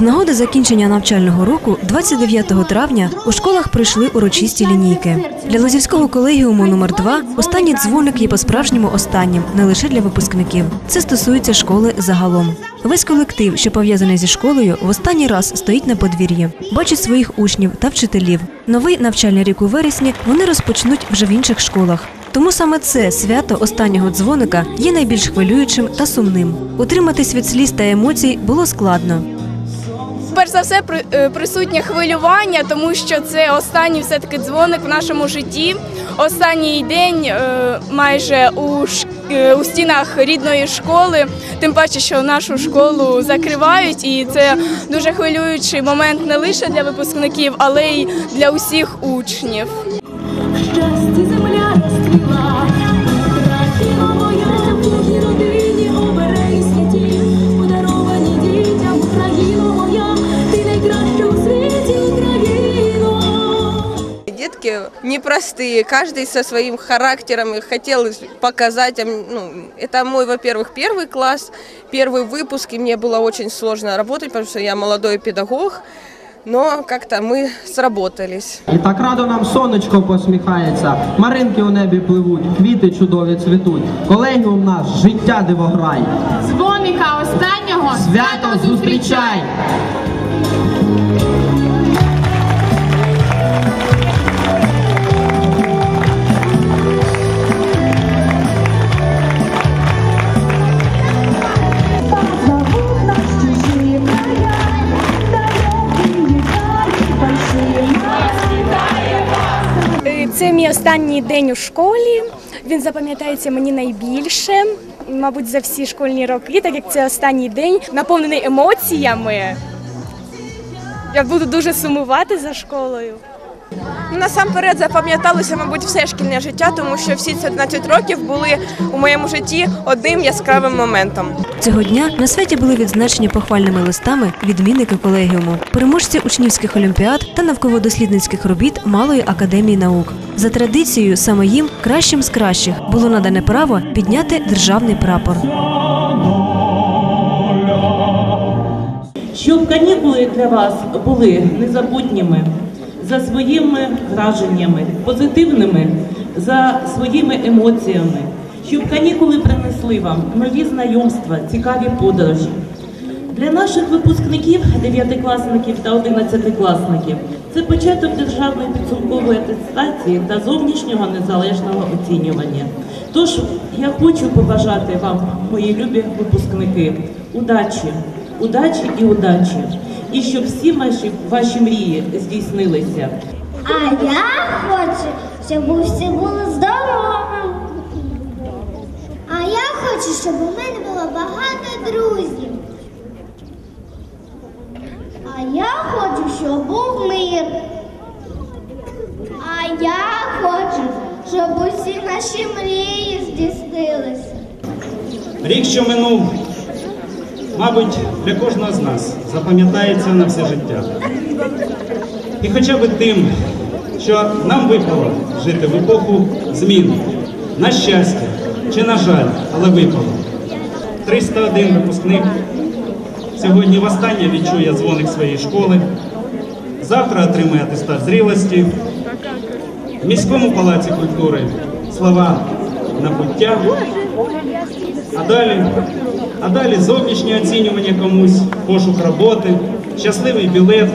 Нагоди закінчення навчального року, 29 травня, у школах прийшли урочисті лінійки. Для Лозівського колегіуму номер 2 останній дзвоник є по-справжньому останнім, не лише для випускників. Це стосується школи загалом. Весь колектив, що пов'язаний зі школою, в останній раз стоїть на подвір'ї, бачить своїх учнів та вчителів. Новий навчальний рік у вересні вони розпочнуть вже в інших школах. Тому саме це свято останнього дзвоника є найбільш хвилюючим та сумним. Утриматись від сліз та емоцій було складно. Перш за все, е, присутнє хвилювання, тому що це останній все-таки дзвоник в нашому житті. Останній день е, майже у, е, у стінах рідної школи. Тим паче, що нашу школу закривають, і це дуже хвилюючий момент не лише для випускників, але й для усіх учнів. непростые, каждый со своим характером и хотел показать. а, Ну, это мой, во-первых, первый класс, первый выпуск, и мне было очень сложно работать, потому что я молодой педагог, но как-то мы сработались. І так радо нам сонечко посміхається, маринки у небі пливуть, квіти чудові цвітуть. Колегіум наш, життя дивограй. Дзвоника останнього Свято зустрічай! Останній день у школі. Він запам'ятається мені найбільше, мабуть, за всі школьні роки, так як це останній день, наповнений емоціями. Я буду дуже сумувати за школою. Насамперед запам'яталося, мабуть, все шкільне життя, тому що всі ці 11 років були у моєму житті одним яскравим моментом. Цього дня на святі були відзначені похвальними листами відмінники колегіуму, переможці учнівських олімпіад та науково-дослідницьких робіт Малої академії наук. За традицією, саме їм кращим з кращих було надане право підняти державний прапор. Щоб канікули для вас були незабутніми за своїми враженнями, позитивними, за своїми емоціями, щоб канікули принесли вам нові знайомства, цікаві подорожі. Для наших випускників, дев'ятикласників та одинадцятикласників, це початок державної підсумкової атестації та зовнішнього незалежного оцінювання. Тож я хочу побажати вам, мої любі випускники, удачі, удачі і удачі, і щоб всі ваші, ваші мрії здійснилися. А я хочу, щоб усі були здоровими. А я хочу, щоб у мене було багато друзів. А я хочу, щоб був мир. А я хочу, щоб усі наші мрії здійснилися. Рік, що минув, мабуть, для кожного з нас запам'ятається на все життя. І хоча б тим, що нам випало жити в епоху змін, на щастя чи на жаль, але випало. 301 випускник сьогодні востаннє відчує дзвоник своєї школи. Завтра отримає атестат зрілості. В міському палаці культури слова набуття. А далі, а далі зовнішнє оцінювання комусь, пошук роботи, щасливий білет.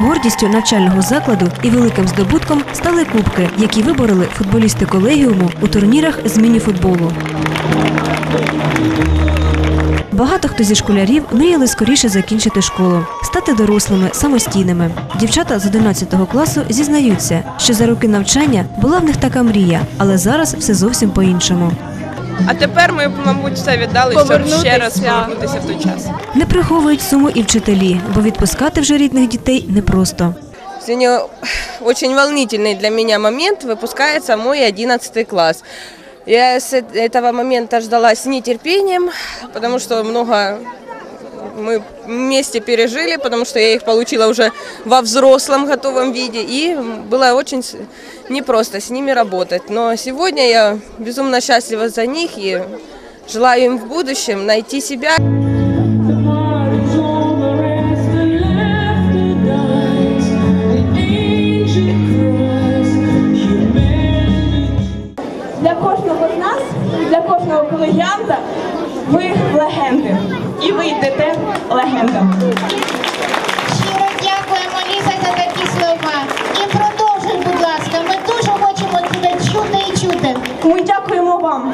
Гордістю навчального закладу і великим здобутком стали кубки, які вибороли футболісти колегіуму у турнірах з мініфутболу. Багато хто зі школярів мріяли скоріше закінчити школу, стати дорослими, самостійними. Дівчата з 11 класу зізнаються, що за роки навчання була в них така мрія, але зараз все зовсім по-іншому. А тепер ми, мабуть, все віддали, щоб ще Повернутися. раз повернутися в той час. Не приховують суму і вчителі, бо відпускати вже рідних дітей непросто. Сегодня очень волнительный для меня момент. Выпускается мой 11 класс. Я с э- этого момента ждала с нетерпением, потому что много мы вместе пережили, потому что я их получила уже во взрослом готовом виде. И было очень непросто с ними работать. Но сегодня я безумно счастлива за них и желаю им в будущем найти себя. Легендами. Щиро дякуємо, Ліза, за такі слова. І продовжуй, будь ласка. Ми дуже хочемо тебе чути і чути. Ми дякуємо вам.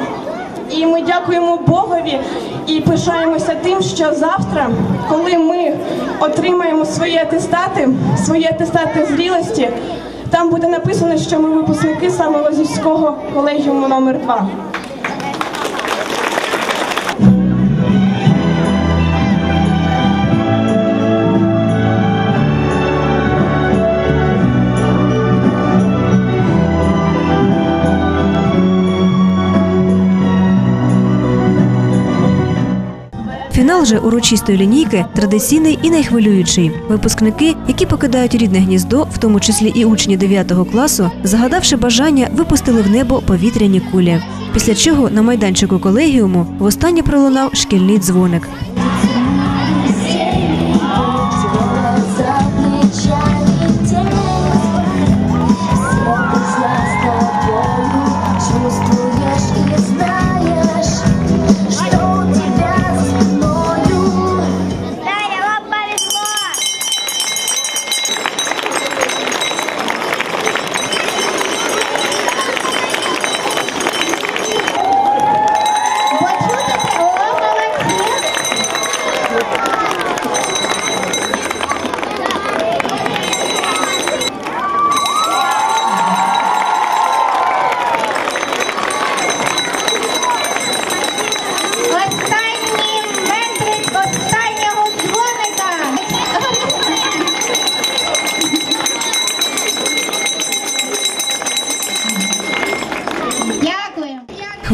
І ми дякуємо Богові і пишаємося тим, що завтра, коли ми отримаємо свої атестати, свої атестати зрілості, там буде написано, що ми випускники саме Лозівського колегіуму номер 2 Же урочистої лінійки традиційний і найхвилюючий. Випускники, які покидають рідне гніздо, в тому числі і учні 9 класу, загадавши бажання, випустили в небо повітряні кулі. Після чого на майданчику колегіуму востаннє пролунав шкільний дзвоник.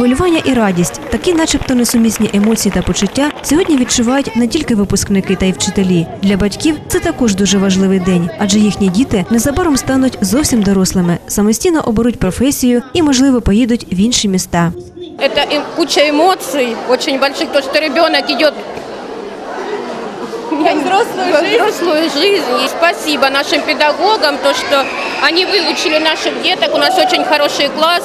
Хвилювання і радість, такі, начебто, несумісні емоції та почуття, сьогодні відчувають не тільки випускники та й вчителі. Для батьків це також дуже важливий день, адже їхні діти незабаром стануть зовсім дорослими, самостійно оберуть професію і, можливо, поїдуть в інші міста. Это э, куча эмоций очень больших, то, что ребенок идет во взрослую, жизнь. взрослую жизнь. И спасибо нашим педагогам, то, что они выучили наших деток. У нас очень хороший класс.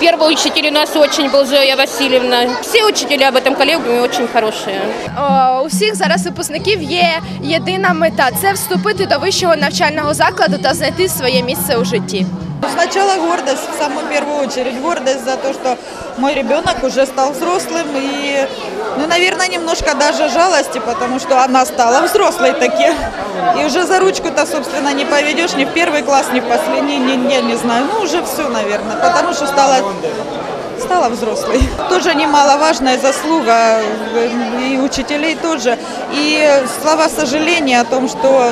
Первый учитель у нас очень был Зоя Васильевна. Все учителя в этом коллегиуме очень хорошие. О, У всіх зараз випускників є єдина мета це вступити до вищого навчального закладу та знайти своє місце у житті. Сначала гордость, в самую первую очередь. Гордость за то, что мой ребенок уже стал взрослым. И, ну, наверное, немножко даже жалости, потому что она стала взрослой таки. И уже за ручку-то, собственно, не поведешь ни в первый класс, ни в последний, ни, я не знаю. Ну, уже все, наверное, потому что стала стала взрослой. Тоже немаловажная заслуга э, и учителей тоже. И слова сожаления о том, что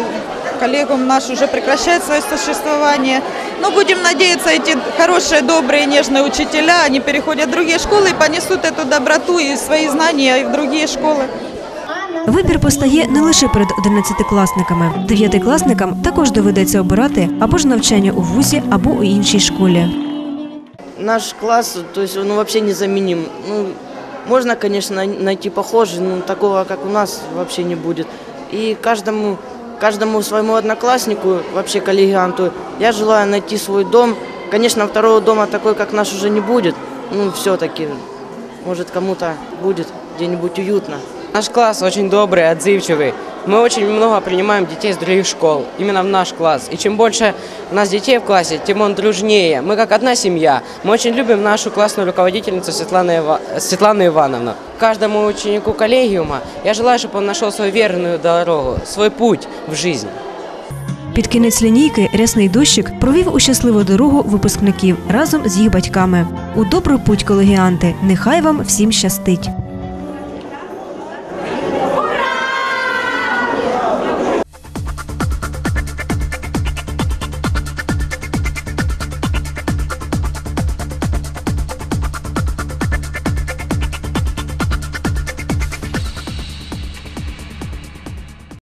коллегам наш уже прекращает свое существование. Но будем надеяться, эти хорошие, добрые, нежные учителя, они переходят в другие школы и понесут эту доброту и свои знания и в другие школы. Вибір постає не лише перед одинадцятикласниками. Дев'ятикласникам також доведеться обирати або ж навчання у вузі, або у іншій школі. Наш класс, то есть он вообще незаменим. Ну, можно, конечно, най- найти похожий, но такого, как у нас, вообще не будет. И каждому, каждому своему однокласснику, вообще коллегианту, я желаю найти свой дом. Конечно, второго дома такой, как наш, уже не будет. Ну, все-таки, может, кому-то будет где-нибудь уютно. Наш класс очень добрый, отзывчивый. Мы очень много принимаем детей из других школ, именно в наш класс. И чем больше у нас детей в классе, тем он дружнее. Мы как одна семья. Мы очень любим нашу классную руководительницу Светлану, Ива... Светлану Ивановну. Каждому ученику коллегиума я желаю, чтобы он нашел свою верную дорогу, свой путь в жизнь. Під кінець лінійки рясний дощик провів у щасливу дорогу випускників разом з їх батьками. У добрий путь, колегіанти. Нехай вам всім щастить.